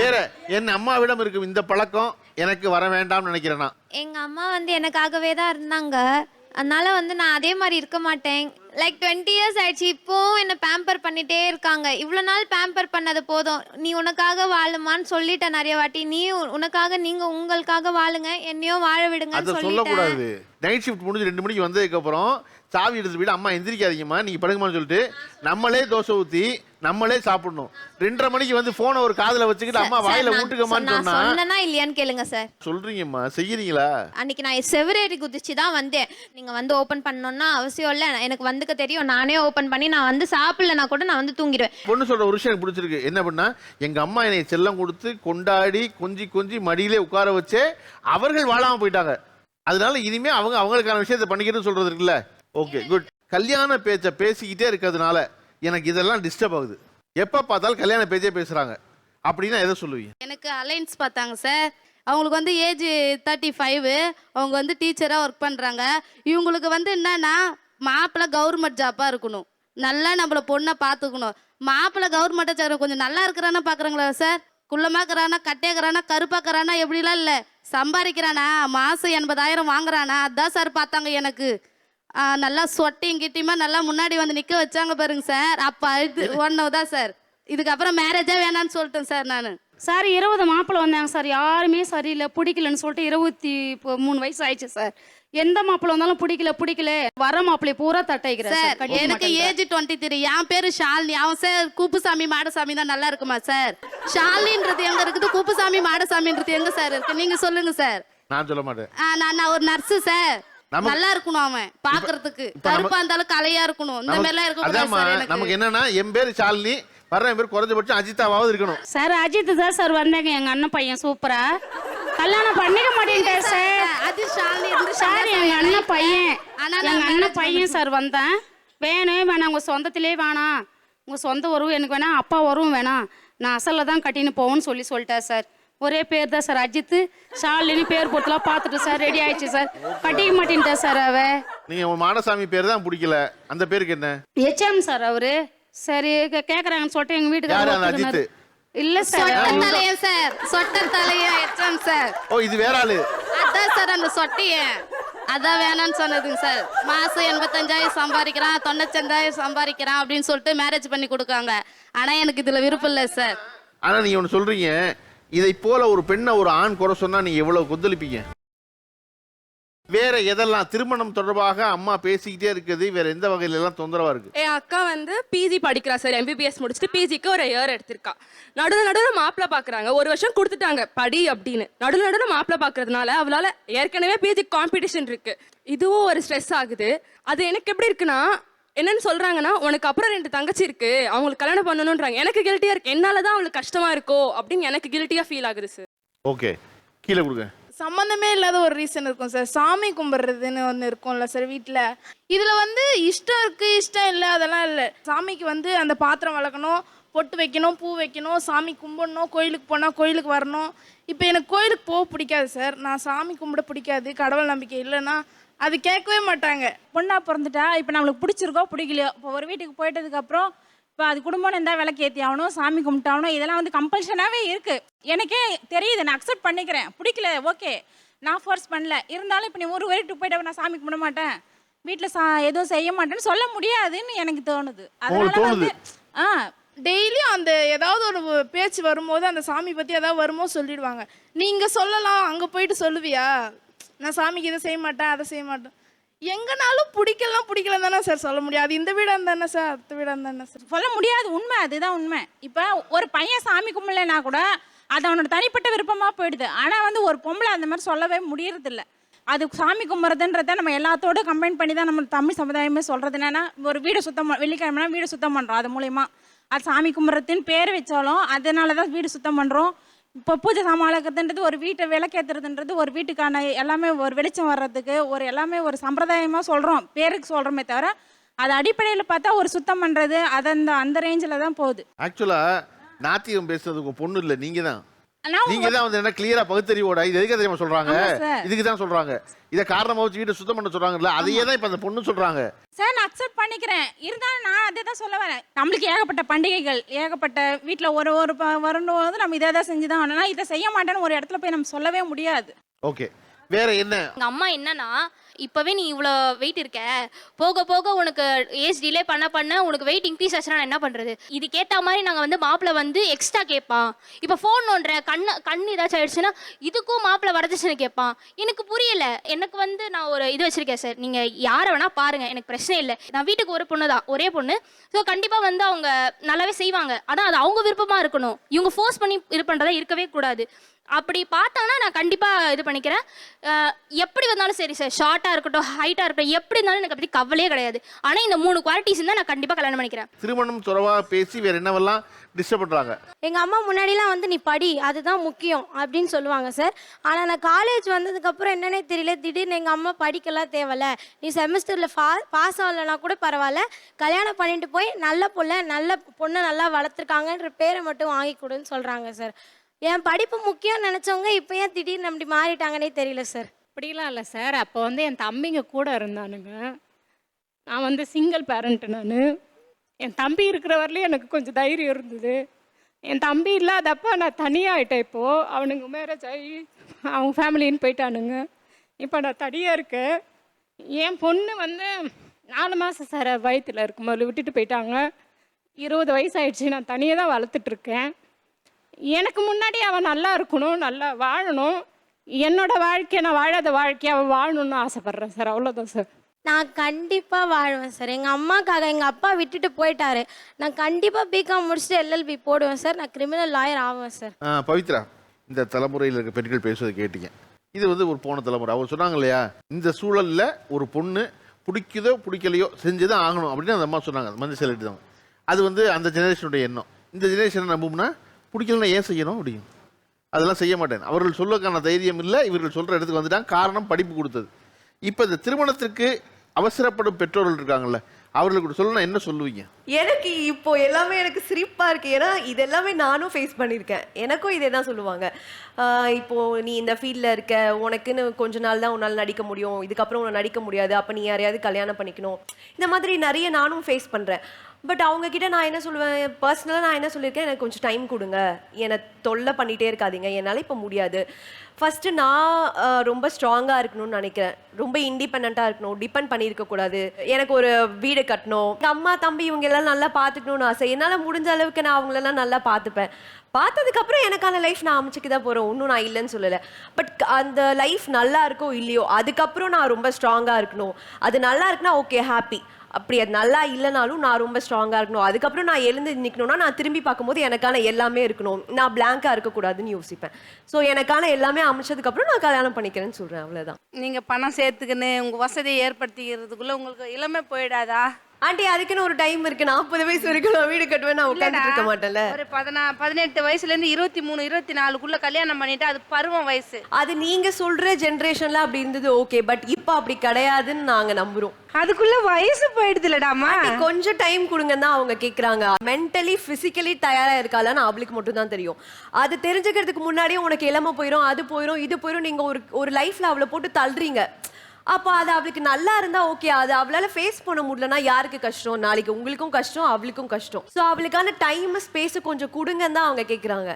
வேற என் அம்மாவிடம் இருக்கும் இந்த பழக்கம் எனக்கு வர வேண்டாம்னு நினைக்கிறேன் நான். எங்க அம்மா வந்து எனக்காகவே தான் இருந்தாங்க. அதனால வந்து நான் அதே மாதிரி இருக்க மாட்டேன். லைக் டுவெண்ட்டி இயர்ஸ் ஆயிடுச்சு. இப்போவும் என்னை பேம்பர் பண்ணிட்டே இருக்காங்க. இவ்வளோ நாள் பேம்பர் பண்ணது போதும். நீ உனக்காக வாழுமான்னு சொல்லிட்டேன் நிறைய வாட்டி. நீ உனக்காக நீங்க உங்களுக்காக வாழுங்க. என்னையும் வாழ அதை விடுங்கன்னு சொல்லிட்டேன் சொல்லக்கூடாது. நைட் ஷிஃப்ட் முடிஞ்சு ரெண்டு மணிக்கு வந்ததுக்கு அப்புறம் சாவி எடுத்து போயிட்டு அம்மா எந்திரிக்காதீங்கம்மா. நீங்க படுங்கம்மான்னு சொல்லிட்டு நம்மளே தோசை ஊத்தி நம்மளே சாப்பிடணும். ரெண்டரை மணிக்கு வந்து போனை ஒரு காதுல வச்சுக்கிட்டு அம்மா சார், வாயில நான் ஊட்டுக்கம்மான்னு நான் சொன்னா சொன்னேனா இல்லையான்னு கேளுங்க சார். சொல்றீங்கம்மா. செய்யறீங்களா? அன்னைக்கு நான் செவரேறி குதிச்சு தான் வந்தேன். நீங்க வந்து ஓபன் பண்ணணும்னா அவசியம் இல்லை. எனக்கு வந்துக்க தெரியும். நானே ஓபன் பண்ணி நான் வந்து சாப்பிடலனா கூட நான் வந்து தூங்கிடுவேன். பொண்ணு சொல்ற ஒரு விஷயம் எனக்கு பிடிச்சிருக்கு. என்ன பண்ணா எங்க அம்மா என்னை செல்லம் கொடுத்து கொண்டாடி கொஞ்சி கொஞ்சி மடியிலே உட்கார வச்சே அவர்கள் வாழாம போயிட்டாங்க. அதனால இனிமே அவங்க அவங்களுக்கான விஷயத்தை பண்ணிக்கணும்னு சொல்றது இருக்குல்ல? ஓகே குட் கல்யாண பேச்சை பேசிக்கிட்டே இருக்கிறதுனால எனக்கு இதெல்லாம் டிஸ்டர்ப் ஆகுது. எப்ப பார்த்தாலும் கல்யாண பேச்சே பேசுறாங்க. அப்படின்னா எதை சொல்லுவீங்க? எனக்கு அலைன்ஸ் பார்த்தாங்க சார் அவங்களுக்கு வந்து ஏஜ் தேர்ட்டி ஃபைவ் அவங்க வந்து டீச்சராக ஒர்க் பண்ணுறாங்க இவங்களுக்கு வந்து என்னன்னா மாப்பிள்ளை கவர்மெண்ட் ஜாப்பாக இருக்கணும். நல்லா நம்மள பொண்ணை பார்த்துக்கணும். மாப்பிள்ளை கவர்மெண்ட் ஜாப் கொஞ்சம் நல்லா இருக்கிறானா பார்க்குறாங்களா சார்? குள்ளமாக்குறானா கட்டேக்கிறானா கருப்பாக்குறானா எப்படிலாம் இல்லை? சம்பாதிக்கிறானா மாதம் எண்பதாயிரம் வாங்குறானா அதான் சார் பார்த்தாங்க எனக்கு. நல்லா சொட்டையும் கிட்டியுமா நல்லா முன்னாடி வந்து நிற்க வச்சாங்க பாருங்க சார். அப்போ இது ஒன்று தான் சார். இதுக்கப்புறம் மேரேஜே வேணான்னு சொல்லிட்டேன் சார் நான். சார் இருபது மாப்பிள்ளை வந்தாங்க சார். யாருமே சரியில்லை பிடிக்கலன்னு சொல்லிட்டு இருபத்தி இப்போ மூணு வயசு ஆயிடுச்சு சார். எந்த மாப்பிள்ளை வந்தாலும் பிடிக்கல பிடிக்கல. வர மாப்பிள்ளை பூரா தட்டைக்கிறேன் சார் சார் எனக்கு. ஏஜ் டுவெண்ட்டி த்ரீ என் பேரு ஷாலினி. அவன் சார் குப்புசாமி மாடசாமி தான் நல்லா இருக்குமா சார்? ஷாலின்றது எங்க இருக்குது? குப்புசாமி மாடசாமின்றது எங்க சார் இருக்கு? நீங்க சொல்லுங்க சார். நான் சொல்ல மாட்டேன். நான் நான் ஒரு நர்ஸு சார். நல்லா இருக்கணும் அவன் பாக்குறதுக்கு. கருப்பா இருந்தாலும் கலையா இருக்கணும். இந்த நமக்கு- மாதிரிலாம் இருக்க சார் நமக்கு எனக்கு. என்னன்னா என் பேர் ஷாலினி வர்ற என் பேர் குறைஞ்சபட்சம் அஜிதாவாவது இருக்கணும். சார் அஜித் தான் சார் வந்தாங்க எங்க அண்ணன் பையன். சூப்பரா. கல்யாணம் பண்ணிக்க மாட்டேன்ட்டார் சார். அது ஷாலினி இருந்து சார் எங்க அண்ணன் பையன். ஆனா எங்க அண்ணன் பையன் சார். வந்தேன். வேணவே வேணாம் உங்க சொந்தத்திலே வேணாம் உங்க சொந்த உறவு எனக்கு வேணாம் அப்பா உறவும் வேணாம் நான் அசல்ல தான் கட்டின்னு போவோன்னு சொல்லி சொல்லிட்டேன் சார். ஒரே பேர் தான் சார் அஜித். ஷாலினி பேர் போட்டுலாம் பார்த்துட்டு சார் ரெடி ஆயிடுச்சு சார். கட்டிக்க மாட்டேன்ட்டா சார் அவ. நீங்க உங்க மாடசாமி பேர் தான் பிடிக்கல. அந்த பேருக்கு என்ன? ஹெச்எம் சார் அவரு. சரி கேக்குறாங்கன்னு சொல்லிட்டு எங்க வீட்டுக்கு அஜித்? இல்ல சார். சொட்ட தலையா சார். சொட்ட தலையா எச்சாங்க சார். ஓ இது வேற ஆளு. அதான் சார் அந்த சொட்டிய. அதான் வேணாம்னு சொன்னதுங்க சார். மாசம் எண்பத்தஞ்சாயிரம் சம்பாதிக்கிறான் தொண்ணூத்தஞ்சாயிரம் சம்பாதிக்கிறான் அப்படின்னு சொல்லிட்டு மேரேஜ் பண்ணி கொடுக்காங்க. ஆனா எனக்கு இதுல விருப்பம் இல்லை சார். ஆனா நீங்க ஒண்ணு சொல்றீங்க. இதை போல ஒரு பெண்ணை ஒரு ஆண் குறை சொன்னா நீங்க எவ்வளவு கொந்தளிப்பீங்க? வேற எதெல்லாம் திருமணம் தொடர்பாக அம்மா பேசிக்கிட்டே இருக்குது வேற எந்த வகையில எல்லாம் தொந்தரவா இருக்கு? என் அக்கா வந்து பிஜி படிக்கிறா சார் எம்பிபிஎஸ் முடிச்சுட்டு பிஜிக்கு ஒரு இயர் எடுத்திருக்கா. நடுவில் நடுவில் மாப்பிள்ளை பார்க்குறாங்க ஒரு வருஷம் கொடுத்துட்டாங்க படி அப்படின்னு. நடுவில் நடுவில் மாப்பிள்ளை பார்க்கறதுனால அவளால் ஏற்கனவே பிஜி காம்படிஷன் இருக்கு. இதுவும் ஒரு ஸ்ட்ரெஸ் ஆகுது. அது எனக்கு எப்படி இருக்குன்னா என்னன்னு சொல்றாங்கன்னா உனக்கு அப்புறம் ரெண்டு தங்கச்சி இருக்கு அவங்களுக்கு கல்யாணம் பண்ணணுன்றாங்க எனக்கு கில்ட்டியா இருக்கு. என்னால தான் அவளுக்கு கஷ்டமா இருக்கோ அப்படின்னு எனக்கு கில்ட்டியா ஃபீல் ஆகுது சார் ஓகே கீழே கொடுங்க. சம்மந்தமே இல்லாத ஒரு ரீசன் இருக்கும் சார். சாமி கும்பிட்றதுன்னு ஒன்று இருக்கும்ல சார் வீட்டில் இதில் வந்து இஷ்டம் இருக்குது இஷ்டம் இல்லை அதெல்லாம் இல்லை. சாமிக்கு வந்து அந்த பாத்திரம் வளர்க்கணும் பொட்டு வைக்கணும் பூ வைக்கணும் சாமி கும்பிடணும் கோயிலுக்கு போனால் கோயிலுக்கு வரணும். இப்போ எனக்கு கோயிலுக்கு போக பிடிக்காது சார். நான் சாமி கும்பிட பிடிக்காது கடவுள் நம்பிக்கை இல்லைன்னா அது கேட்கவே மாட்டாங்க. பொண்ணா பிறந்துட்டா இப்போ நம்மளுக்கு பிடிச்சிருக்கோ பிடிக்கலையோ இப்போ ஒரு வீட்டுக்கு போயிட்டதுக்கப்புறம் இப்போ அது குடும்பம் இருந்தால் விளக்கு ஏற்றி ஆகணும் சாமி கும்பிட்டாகணும் இதெல்லாம் வந்து கம்பல்ஷனாகவே இருக்குது எனக்கே தெரியுது நான் அக்செப்ட் பண்ணிக்கிறேன். பிடிக்கல ஓகே நான் ஃபோர்ஸ் பண்ணல. இருந்தாலும் இப்போ நீ ஒரு வீட்டுக்கு போயிட்டு நான் சாமி கும்பிட மாட்டேன். வீட்டில் சா எதுவும் செய்ய மாட்டேன்னு சொல்ல முடியாதுன்னு எனக்கு தோணுது. அதனால வந்து? ஆ. டெய்லியும் அந்த ஏதாவது ஒரு பேச்சு வரும்போது அந்த சாமி பற்றி ஏதாவது வரும்போது சொல்லிடுவாங்க. நீங்கள் சொல்லலாம் அங்கே போயிட்டு சொல்லுவியா? நான் சாமிக்கு இதை செய்ய மாட்டேன் அதை செய்ய மாட்டேன். எங்கனாலும் பிடிக்கலாம் பிடிக்கலாம் தானே சார் சொல்ல முடியாது இந்த வீடாக இருந்தானே சார் அடுத்த வீடாக இருந்தானே சார் சொல்ல முடியாது. உண்மை அதுதான் உண்மை. இப்போ ஒரு பையன் சாமி கும்பிடலைன்னா கூட அது அவனோட தனிப்பட்ட விருப்பமாக போயிடுது. ஆனால் வந்து ஒரு பொம்பளை அந்த மாதிரி சொல்லவே முடியறதில்ல. அது சாமி கும்பிட்றதுன்றத நம்ம எல்லாத்தோட கம்பைன் பண்ணி தான் நம்ம தமிழ் சமுதாயமே சொல்கிறது என்னன்னா ஒரு வீடு சுத்தம் வெள்ளிக்கிழமைனா வீடு சுத்தம் பண்ணுறோம் அது மூலயமா. அது சாமி கும்பிட்றதுன்னு பேர் வச்சாலும் அதனால தான் வீடு சுத்தம் பண்ணுறோம் இப்போ பூஜை சாமான் வளர்க்குறதுன்றது ஒரு வீட்டை விளக்கேற்றுறதுன்றது ஒரு வீட்டுக்கான எல்லாமே ஒரு வெளிச்சம் வர்றதுக்கு ஒரு எல்லாமே ஒரு சம்பிரதாயமாக சொல்கிறோம் பேருக்கு சொல்கிறோமே தவிர அது அடிப்படையில் பார்த்தா ஒரு சுத்தம் பண்ணுறது அது அந்த அந்த ரேஞ்சில் தான் போகுது. ஆக்சுவலாக நாத்தியம் பேசுறதுக்கு பொண்ணு இல்லை நீங்கள் தான் நீங்க தான் வந்து என்ன கிளியரா பகுத்தறிவோட? இது எதுக்கு தெரியுமா சொல்றாங்க. இதுக்கு தான் சொல்றாங்க. இத காரணமா வச்சு வீட்டை சுத்தம் பண்ண சொல்றாங்கல்ல அதையே தான் இப்ப அந்த பொண்ணு சொல்றாங்க. சார் நான் அக்செப்ட் பண்ணிக்கிறேன். இருந்தாலும் நான் அதே தான் சொல்ல வரேன். நம்மளுக்கு ஏகப்பட்ட பண்டிகைகள் ஏகப்பட்ட வீட்டில் ஒரு ஒரு ப- வரும்போது நம்ம இதை தான் செஞ்சு தான் ஆனால் இதை செய்ய மாட்டேன்னு ஒரு இடத்துல போய் நம்ம சொல்லவே முடியாது. ஓகே வேற என்ன? எங்கள் அம்மா என்னன்னா இப்போவே நீ இவ்வளோ வெயிட் இருக்க? போக போக உனக்கு ஏஜ் டிலே பண்ண பண்ண உனக்கு வெயிட் இன்க்ரீஸ் ஆச்சுன்னா நான் என்ன பண்ணுறது இதுக்கேற்ற மாதிரி நாங்கள் வந்து மாப்பிள்ளை வந்து எக்ஸ்ட்ரா கேட்பான். இப்போ ஃபோன் நோண்டுற கண்ணு கண் ஏதாச்சும் ஆயிடுச்சுன்னா இதுக்கும் மாப்பிள்ளை வரதட்சணை கேட்பான். எனக்கு புரியல. எனக்கு வந்து நான் ஒரு இது வச்சுருக்கேன் சார் நீங்கள் யாரை வேணால் பாருங்கள் எனக்கு பிரச்சனை இல்லை. நான் வீட்டுக்கு ஒரு பொண்ணு தான். ஒரே பொண்ணு. ஸோ கண்டிப்பாக வந்து அவங்க நல்லாவே செய்வாங்க. ஆனால் அது அவங்க விருப்பமாக இருக்கணும். இவங்க ஃபோர்ஸ் பண்ணி இது பண்ணுறதா இருக்கவே கூடாது. அப்படி பார்த்தாங்கன்னா நான் கண்டிப்பாக இது பண்ணிக்கிறேன். எப்படி வந்தாலும் சரி சார் ஷார்ட் ஷார்ட்டாக இருக்கட்டும் ஹைட்டாக இருக்கட்டும் எப்படி இருந்தாலும் எனக்கு பற்றி கவலையே கிடையாது. ஆனால் இந்த மூணு குவாலிட்டிஸ் இருந்தால் நான் கண்டிப்பாக கல்யாணம் பண்ணிக்கிறேன். திருமணம் துறவா பேசி வேற என்னவெல்லாம் டிஸ்டர்ப் பண்றாங்க எங்கள் அம்மா முன்னாடிலாம் வந்து நீ படி அதுதான் முக்கியம் அப்படின்னு சொல்லுவாங்க சார். ஆனால் நான் காலேஜ் வந்ததுக்கப்புறம் என்னன்னே தெரியல. திடீர்னு எங்கள் அம்மா படிக்கலாம் தேவையில்ல நீ செமஸ்டரில் ஃபா பாஸ் ஆகலைன்னா கூட பரவாயில்ல. கல்யாணம் பண்ணிட்டு போய் நல்ல பொண்ணை நல்ல பொண்ணை நல்லா வளர்த்துருக்காங்கன்ற பேரை மட்டும் வாங்கி கொடுன்னு சொல்கிறாங்க சார். என் படிப்பு முக்கியம் நினச்சவங்க இப்போ ஏன் திடீர்னு அப்படி மாறிட்டாங்கன்னே தெரியல சார். அப்படிலாம் இல்லை சார். அப்போ வந்து என் தம்பிங்க கூட இருந்தானுங்க. நான் வந்து சிங்கிள் பேரண்ட்டு நான். என் தம்பி இருக்கிற வரலையும் எனக்கு கொஞ்சம் தைரியம் இருந்தது. என் தம்பி இல்லாதப்ப நான் தனியாகிட்டேன் இப்போது அவனுங்க மேரேஜ் ஆகி அவங்க ஃபேமிலின்னு போயிட்டானுங்க. இப்போ நான் தனியாக இருக்கேன். என் பொண்ணு வந்து நாலு மாதம் சார் வயிற்றில் இருக்கும்போது விட்டுட்டு போயிட்டாங்க. இருபது வயசு ஆயிடுச்சு நான் தனியாக தான் வளர்த்துட்ருக்கேன் எனக்கு முன்னாடி அவன் நல்லா இருக்கணும் நல்லா வாழணும். என்னோட வாழ்க்கையை நான் வாழாத வாழ்க்கையை அவன் வாழணும்னு ஆசைப்பட்றேன் சார். அவ்வளோதான் சார். நான் கண்டிப்பாக வாழ்வேன் சார். எங்கள் அம்மாக்காக எங்கள் அப்பா விட்டுட்டு போயிட்டாரு. நான் கண்டிப்பாக பிகாம் முடிச்சுட்டு எல்எல்பி போடுவேன் சார். நான் கிரிமினல் லாயர் ஆவேன் சார். ஆ, பவித்ரா இந்த தலைமுறையில் இருக்க பெண்கள் பேசுவதை கேட்டீங்க. இது வந்து ஒரு போன தலைமுறை. அவர் சொன்னாங்க இல்லையா இந்த சூழல்ல ஒரு பொண்ணு பிடிக்குதோ பிடிக்கலையோ செஞ்சுதான் ஆகணும் அப்படின்னு அந்த அம்மா சொன்னாங்க. அந்த மஞ்சள் தான் அது வந்து அந்த ஜெனரேஷனுடைய எண்ணம். இந்த ஜெனரேஷனை நம்பும்னா பிடிக்கலன்னா ஏன் செய்யணும் அப்படியும் அதெல்லாம் செய்ய மாட்டேன். அவர்கள் சொல்லக்கான தைரியம் இல்லை. இவர்கள் சொல்கிற இடத்துக்கு வந்துட்டாங்க. காரணம் படிப்பு கொடுத்தது. இப்போ இந்த திருமணத்திற்கு அவசரப்படும் பெற்றோர்கள் இருக்காங்கல்ல அவர்களுக்கு சொல்லணும் என்ன சொல்லுவீங்க? எனக்கு இப்போ எல்லாமே எனக்கு சிரிப்பா இருக்கு. ஏன்னா இது எல்லாமே நானும் ஃபேஸ் பண்ணியிருக்கேன். எனக்கும் இதே தான் சொல்லுவாங்க. இப்போ நீ இந்த ஃபீல்டில் இருக்க உனக்குன்னு கொஞ்ச நாள் தான் உன்னால் நடிக்க முடியும். இதுக்கப்புறம் உன்னை நடிக்க முடியாது. அப்போ நீ யாரையாவது கல்யாணம் பண்ணிக்கணும். இந்த மாதிரி நிறைய நானும் ஃபேஸ் பண்ணுறேன் பட் அவங்க கிட்ட நான் என்ன சொல்லுவேன்? பர்சனலாக நான் என்ன சொல்லியிருக்கேன்? எனக்கு கொஞ்சம் டைம் கொடுங்க. என்னை தொல்லை பண்ணிகிட்டே இருக்காதீங்க. என்னால் இப்போ முடியாது. ஃபஸ்ட்டு நான் ரொம்ப ஸ்ட்ராங்காக இருக்கணும்னு நினைக்கிறேன். ரொம்ப இண்டிபெண்ட்டாக இருக்கணும். டிபெண்ட் பண்ணியிருக்கக்கூடாது எனக்கு ஒரு வீடு கட்டணும். எங்கள் அம்மா தம்பி இவங்க எல்லாம் நல்லா பார்த்துக்கணும்னு ஆசை. என்னால் முடிஞ்ச அளவுக்கு நான் அவங்களெல்லாம் நல்லா பார்த்துப்பேன் பார்த்ததுக்கப்புறம் எனக்கான லைஃப் நான் அமைச்சுக்க தான் போகிறேன் ஒன்றும் நான் இல்லைன்னு சொல்லலை. பட் அந்த லைஃப் நல்லா இருக்கோ இல்லையோ அதுக்கப்புறம் நான் ரொம்ப ஸ்ட்ராங்காக இருக்கணும். அது நல்லா இருக்குன்னா ஓகே ஹாப்பி அப்படி அது நல்லா இல்லைனாலும் நான் ரொம்ப ஸ்ட்ராங்காக இருக்கணும். அதுக்கப்புறம் நான் எழுந்து நிற்கணும்னா நான் திரும்பி பார்க்கும்போது எனக்கான எல்லாமே இருக்கணும். நான் பிளாங்காக இருக்கக்கூடாதுன்னு யோசிப்பேன். ஸோ எனக்கான எல்லாமே அமைச்சதுக்கப்புறம் நான் கல்யாணம் பண்ணிக்கிறேன்னு சொல்கிறேன் அவ்வளோதான் நீங்கள் பணம் சேர்த்துக்கின்னு உங்கள் வசதியை ஏற்படுத்திக்கிறதுக்குள்ளே உங்களுக்கு இளமை போயிடாதா? ஆண்டி அதுக்குன்னு ஒரு டைம் இருக்கு. நாற்பது வயசு வரைக்கும் நான் வீடு கட்டுவேன் நான் உட்காந்துட்டு இருக்க மாட்டேன்ல. ஒரு பதினா பதினெட்டு வயசுல இருந்து இருபத்தி மூணு இருபத்தி நாலுக்குள்ள கல்யாணம் பண்ணிட்டு அது பருவம் வயசு. அது நீங்க சொல்ற ஜென்ரேஷன்ல அப்படி இருந்தது ஓகே பட் இப்போ அப்படி கிடையாதுன்னு நாங்க நம்புறோம். அதுக்குள்ள வயசு போயிடுது இல்லடாமா? கொஞ்சம் டைம் கொடுங்க தான் அவங்க கேக்குறாங்க. மென்டலி பிசிக்கலி தயாரா இருக்காளான்னு அவளுக்கு மட்டும் தான் தெரியும். அது தெரிஞ்சுக்கிறதுக்கு முன்னாடியே உனக்கு இளமை போயிடும் அது போயிடும் இது போயிடும் நீங்க ஒரு ஒரு லைஃப்ல அவளை போட்டு தள்ளுறீங்க. அப்போ அது அவளுக்கு நல்லா இருந்தா ஓகே அது அவளால ஃபேஸ் பண்ண முடியலன்னா யாருக்கு கஷ்டம்? நாளைக்கு உங்களுக்கும் கஷ்டம் அவளுக்கும் கஷ்டம். ஸோ அவளுக்கான டைம் ஸ்பேஸ் கொஞ்சம் கொடுங்கன்னு தான் அவங்க கேட்குறாங்க